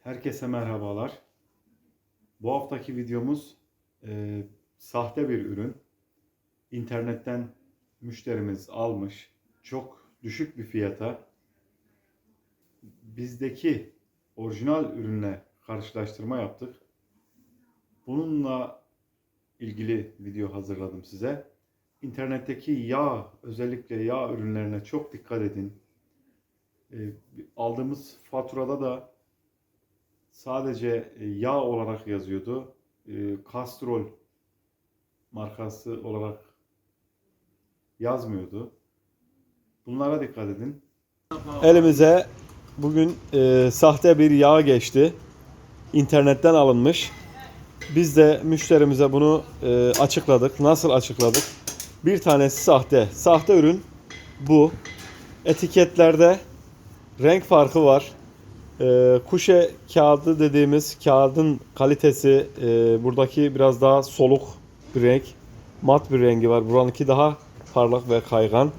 Herkese merhabalar. Bu haftaki videomuz e, sahte bir ürün. İnternetten müşterimiz almış. Çok düşük bir fiyata. Bizdeki orijinal ürünle karşılaştırma yaptık. Bununla ilgili video hazırladım size. İnternetteki yağ, özellikle yağ ürünlerine çok dikkat edin. E, aldığımız faturada da sadece e, yağ olarak yazıyordu. E, Castrol markası olarak yazmıyordu. Bunlara dikkat edin. Elimize bugün e, sahte bir yağ geçti. İnternetten alınmış. Biz de müşterimize bunu e, açıkladık. Nasıl açıkladık? Bir tanesi sahte. Sahte ürün bu. Etiketlerde renk farkı var. Ee, kuşe kağıdı dediğimiz kağıdın kalitesi e, buradaki biraz daha soluk bir renk. Mat bir rengi var. Buranınki daha parlak ve kaygan.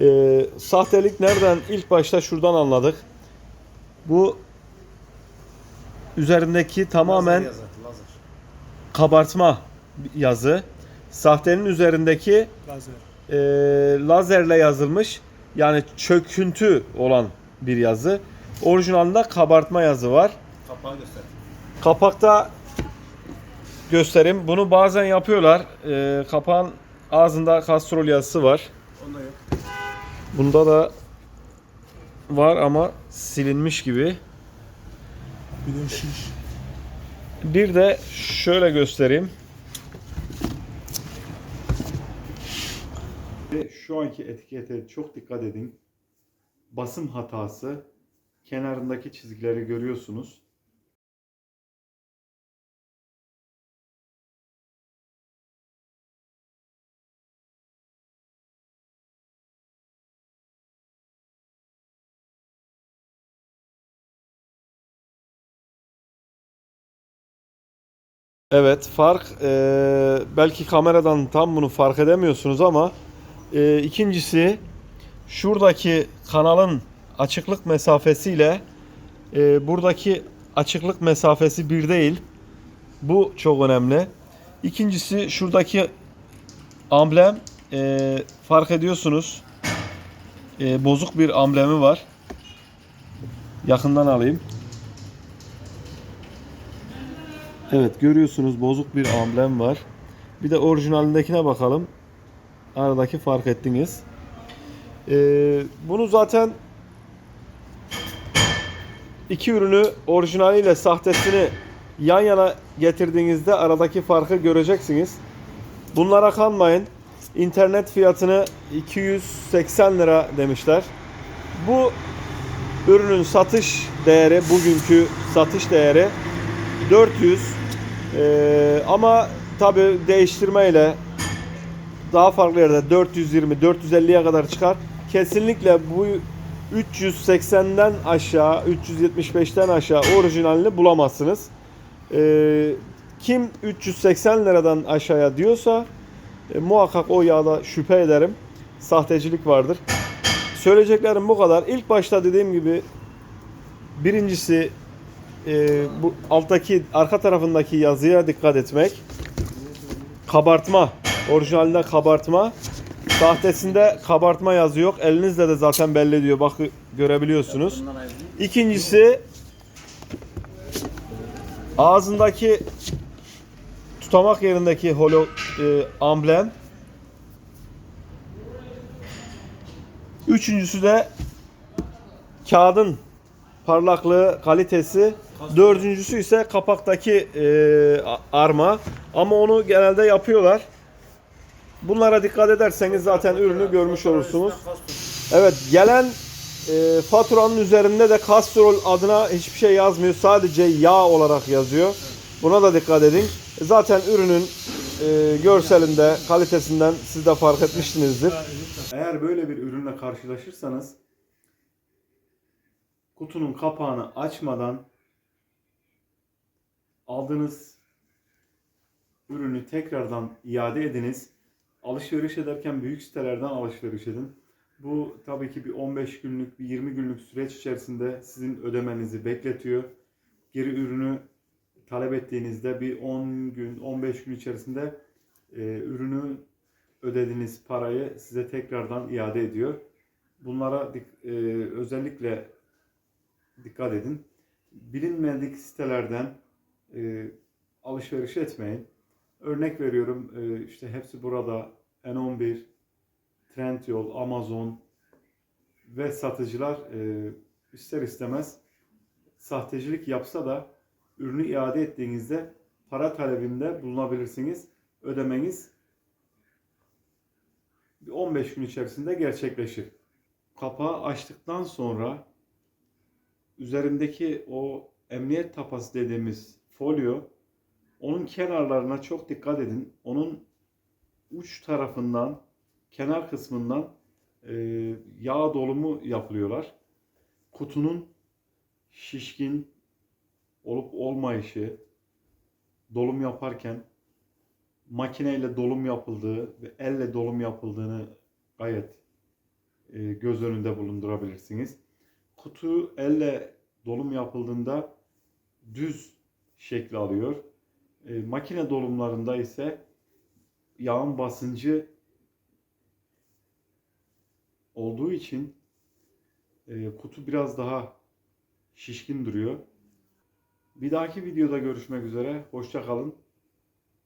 Ee, sahtelik nereden? İlk başta şuradan anladık. Bu üzerindeki tamamen Lazer yazar, lazer. kabartma yazı. Sahtenin üzerindeki Lazer. e, lazerle yazılmış yani çöküntü olan bir yazı. Orijinalinde kabartma yazı var. Kapağı göster. Kapakta göstereyim. Bunu bazen yapıyorlar. E, kapağın ağzında kastrol yazısı var. Onda yok. Bunda da var ama silinmiş gibi. Bir de şiş. Bir de şöyle göstereyim. Şu anki etikete çok dikkat edin. Basım hatası. Kenarındaki çizgileri görüyorsunuz. Evet fark e, belki kameradan tam bunu fark edemiyorsunuz ama e, ikincisi şuradaki kanalın açıklık mesafesiyle e, buradaki açıklık mesafesi bir değil. Bu çok önemli. İkincisi şuradaki amblem e, fark ediyorsunuz. E, bozuk bir amblemi var. Yakından alayım. Evet görüyorsunuz bozuk bir amblem var. Bir de orijinalindekine bakalım. Aradaki fark ettiniz. Ee, bunu zaten iki ürünü orijinaliyle sahtesini yan yana getirdiğinizde aradaki farkı göreceksiniz. Bunlara kanmayın. İnternet fiyatını 280 lira demişler. Bu ürünün satış değeri bugünkü satış değeri 400 Ee, ama tabi değiştirmeyle daha farklı yerde 420 450'ye kadar çıkar. Kesinlikle bu 380'den aşağı 375'ten aşağı orijinalini bulamazsınız. Ee, kim 380 liradan aşağıya diyorsa e, muhakkak o yağda şüphe ederim. Sahtecilik vardır. Söyleyeceklerim bu kadar. İlk başta dediğim gibi birincisi e, bu alttaki arka tarafındaki yazıya dikkat etmek. Kabartma. Orijinalinde kabartma. Sahtesinde kabartma yazı yok. Elinizle de zaten belli ediyor. Bak görebiliyorsunuz. İkincisi ağzındaki tutamak yerindeki holo e, amblem. Üçüncüsü de kağıdın parlaklığı, kalitesi. Dördüncüsü ise kapaktaki e, arma. Ama onu genelde yapıyorlar. Bunlara dikkat ederseniz zaten ürünü görmüş olursunuz. Evet gelen e, faturanın üzerinde de Castrol adına hiçbir şey yazmıyor. Sadece yağ olarak yazıyor. Buna da dikkat edin. Zaten ürünün e, görselinde, kalitesinden siz de fark etmişsinizdir. Eğer böyle bir ürünle karşılaşırsanız kutunun kapağını açmadan aldığınız ürünü tekrardan iade ediniz. Alışveriş ederken büyük sitelerden alışveriş edin. Bu tabii ki bir 15 günlük, bir 20 günlük süreç içerisinde sizin ödemenizi bekletiyor. geri ürünü talep ettiğinizde bir 10 gün, 15 gün içerisinde e, ürünü ödediğiniz parayı size tekrardan iade ediyor. Bunlara e, özellikle dikkat edin. Bilinmedik sitelerden e, alışveriş etmeyin. Örnek veriyorum e, işte hepsi burada N11, Trendyol, Amazon ve satıcılar e, ister istemez sahtecilik yapsa da ürünü iade ettiğinizde para talebinde bulunabilirsiniz. Ödemeniz bir 15 gün içerisinde gerçekleşir. Kapağı açtıktan sonra üzerindeki o emniyet tapası dediğimiz folyo onun kenarlarına çok dikkat edin. Onun uç tarafından, kenar kısmından e, yağ dolumu yapılıyorlar. Kutunun şişkin olup olmayışı, dolum yaparken makineyle dolum yapıldığı ve elle dolum yapıldığını gayet e, göz önünde bulundurabilirsiniz. Kutu elle dolum yapıldığında düz şekli alıyor. E, makine dolumlarında ise yağın basıncı olduğu için e, kutu biraz daha şişkin duruyor. Bir dahaki videoda görüşmek üzere. Hoşça kalın.